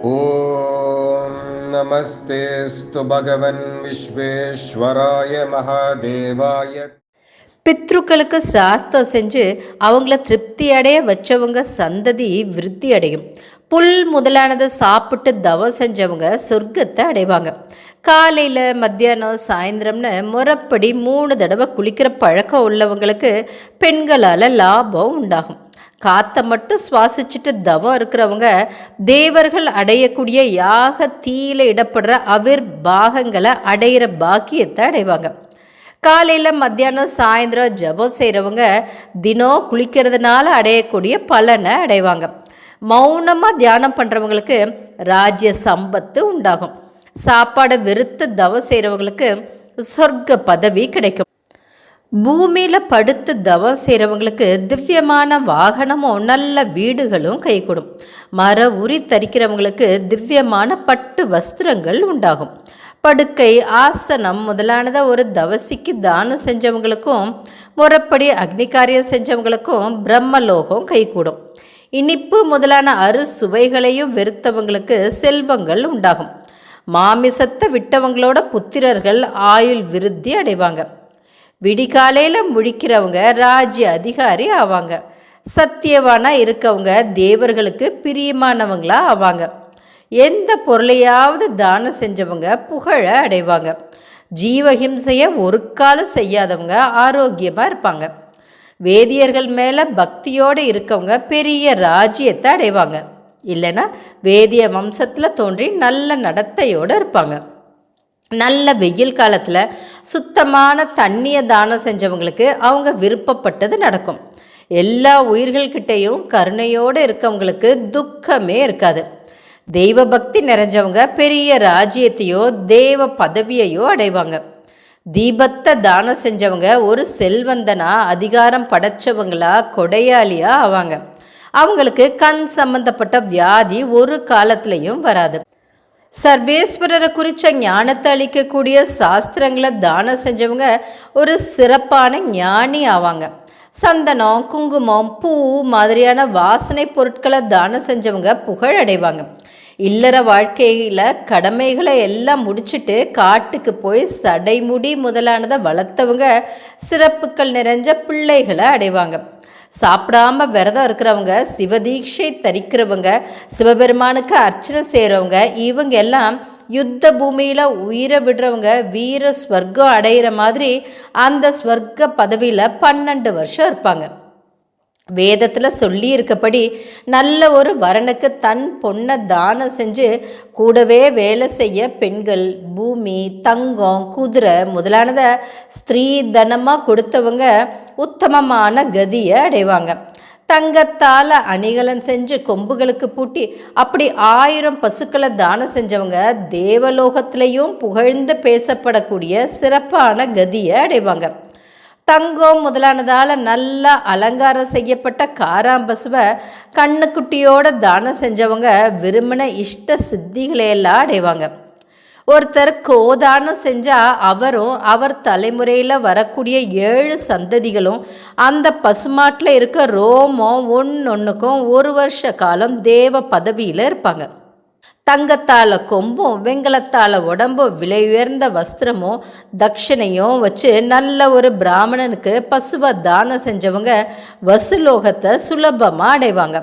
ॐ नमस्तेऽस्तु भगवन् विश्वेश्वराय महादेवाय பித்ருக்களுக்கு சிரார்த்தம் செஞ்சு அவங்கள திருப்தி அடைய வச்சவங்க சந்ததி விருத்தி அடையும் புல் முதலானதை சாப்பிட்டு தவம் செஞ்சவங்க சொர்க்கத்தை அடைவாங்க காலையில் மத்தியானம் சாயந்தரம்னு முறைப்படி மூணு தடவை குளிக்கிற பழக்கம் உள்ளவங்களுக்கு பெண்களால் லாபம் உண்டாகும் காற்றை மட்டும் சுவாசிச்சுட்டு தவம் இருக்கிறவங்க தேவர்கள் அடையக்கூடிய யாக தீயில இடப்படுற அவிர் பாகங்களை அடையிற பாக்கியத்தை அடைவாங்க. காலையில் மத்தியானம் சாயந்தரம் ஜபம் செய்கிறவங்க தினம் குளிக்கிறதுனால அடையக்கூடிய பலனை அடைவாங்க. மௌனமாக தியானம் பண்ணுறவங்களுக்கு ராஜ்ய சம்பத்து உண்டாகும். சாப்பாடை வெறுத்து தவம் செய்கிறவங்களுக்கு சொர்க்க பதவி கிடைக்கும். பூமியில் படுத்து தவம் செய்கிறவங்களுக்கு திவ்யமான வாகனமும் நல்ல வீடுகளும் கைகூடும். மர உரி தரிக்கிறவங்களுக்கு திவ்யமான பட்டு வஸ்திரங்கள் உண்டாகும். படுக்கை ஆசனம் முதலானதை ஒரு தவசிக்கு தானம் செஞ்சவங்களுக்கும் முறைப்படி அக்னிகாரியம் செஞ்சவங்களுக்கும் பிரம்மலோகம் கைகூடும். இனிப்பு முதலான அறு சுவைகளையும் வெறுத்தவங்களுக்கு செல்வங்கள் உண்டாகும். மாமிசத்தை விட்டவங்களோட புத்திரர்கள் ஆயுள் விருத்தி அடைவாங்க. விடிகாலையில் முழிக்கிறவங்க ராஜ்ய அதிகாரி ஆவாங்க. சத்தியவானாக இருக்கவங்க தேவர்களுக்கு பிரியமானவங்களாக ஆவாங்க. எந்த பொருளையாவது தானம் செஞ்சவங்க புகழ அடைவாங்க. ஜீவஹிம்சையை ஒரு காலம் செய்யாதவங்க ஆரோக்கியமாக இருப்பாங்க. வேதியர்கள் மேலே பக்தியோடு இருக்கவங்க பெரிய ராஜ்யத்தை அடைவாங்க. இல்லைன்னா வேதிய வம்சத்தில் தோன்றி நல்ல நடத்தையோடு இருப்பாங்க. நல்ல வெயில் காலத்தில் சுத்தமான தண்ணியை தானம் செஞ்சவங்களுக்கு அவங்க விருப்பப்பட்டது நடக்கும். எல்லா உயிர்கள்கிட்டையும் கருணையோடு இருக்கவங்களுக்கு துக்கமே இருக்காது. தெய்வ பக்தி நிறைஞ்சவங்க பெரிய ராஜ்யத்தையோ தேவ பதவியையோ அடைவாங்க. தீபத்தை தானம் செஞ்சவங்க ஒரு செல்வந்தனா அதிகாரம் படைச்சவங்களா கொடையாளியா ஆவாங்க. அவங்களுக்கு கண் சம்பந்தப்பட்ட வியாதி ஒரு காலத்திலையும் வராது. சர்வேஸ்வரரை குறித்த ஞானத்தை அளிக்கக்கூடிய சாஸ்திரங்களை தானம் செஞ்சவங்க ஒரு சிறப்பான ஞானி ஆவாங்க. சந்தனம் குங்குமம் பூ மாதிரியான வாசனை பொருட்களை தானம் செஞ்சவங்க புகழ் அடைவாங்க. இல்லற வாழ்க்கையில் கடமைகளை எல்லாம் முடிச்சுட்டு காட்டுக்கு போய் சடைமுடி முதலானதை வளர்த்தவங்க சிறப்புகள் நிறைஞ்ச பிள்ளைகளை அடைவாங்க. சாப்பிடாம விரதம் இருக்கிறவங்க சிவதீட்சை தரிக்கிறவங்க சிவபெருமானுக்கு அர்ச்சனை செய்கிறவங்க இவங்க எல்லாம் யுத்த பூமியில் உயிரை விடுறவங்க வீர ஸ்வர்க்கம் அடையிற மாதிரி அந்த ஸ்வர்க்க பதவியில் பன்னெண்டு வருஷம் இருப்பாங்க. வேதத்தில் சொல்லி இருக்கப்படி நல்ல ஒரு வரனுக்கு தன் பொண்ணை தானம் செஞ்சு கூடவே வேலை செய்ய பெண்கள் பூமி தங்கம் குதிரை முதலானதை ஸ்திரீ தனமாக கொடுத்தவங்க உத்தமமான கதியை அடைவாங்க. தங்கத்தால் அணிகலன் செஞ்சு கொம்புகளுக்கு பூட்டி அப்படி ஆயிரம் பசுக்களை தானம் செஞ்சவங்க தேவலோகத்திலையும் புகழ்ந்து பேசப்படக்கூடிய சிறப்பான கதியை அடைவாங்க. தங்கம் முதலானதால் நல்லா அலங்காரம் செய்யப்பட்ட காராம்பசுவை கண்ணுக்குட்டியோட தானம் செஞ்சவங்க விரும்பின இஷ்ட சித்திகளையெல்லாம் அடைவாங்க. ஒருத்தர் கோதானம் செஞ்சால் அவரும் அவர் தலைமுறையில் வரக்கூடிய ஏழு சந்ததிகளும் அந்த பசுமாட்டில் இருக்க ரோமம் ஒன்று ஒன்றுக்கும் ஒரு வருஷ காலம் தேவ பதவியில் இருப்பாங்க. தங்கத்தால் கொம்பும் வெங்கலத்தால் உடம்பும் விலை உயர்ந்த வஸ்திரமும் தட்சணையும் வச்சு நல்ல ஒரு பிராமணனுக்கு பசுவை தானம் செஞ்சவங்க வசுலோகத்தை சுலபமாக அடைவாங்க.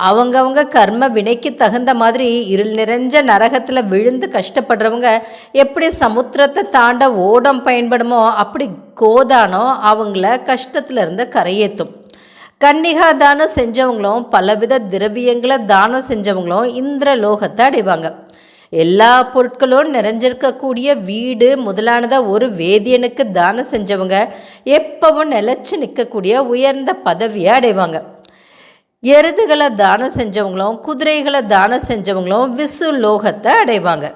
அவங்கவுங்க கர்ம வினைக்கு தகுந்த மாதிரி இருள் நிறைஞ்ச நரகத்தில் விழுந்து கஷ்டப்படுறவங்க எப்படி சமுத்திரத்தை தாண்ட ஓடம் பயன்படுமோ அப்படி கோதானோ அவங்கள கஷ்டத்துலேருந்து கரையேற்றும் கன்னிகா தானம் செஞ்சவங்களும் பலவித திரவியங்களை தானம் செஞ்சவங்களும் இந்திர லோகத்தை அடைவாங்க. எல்லா பொருட்களும் நிறைஞ்சிருக்கக்கூடிய வீடு முதலானதாக ஒரு வேதியனுக்கு தானம் செஞ்சவங்க எப்பவும் நிலச்சி நிற்கக்கூடிய உயர்ந்த பதவியை அடைவாங்க. எருதுகளை தானம் செஞ்சவங்களும் குதிரைகளை தானம் செஞ்சவங்களும் விசு லோகத்தை அடைவாங்க.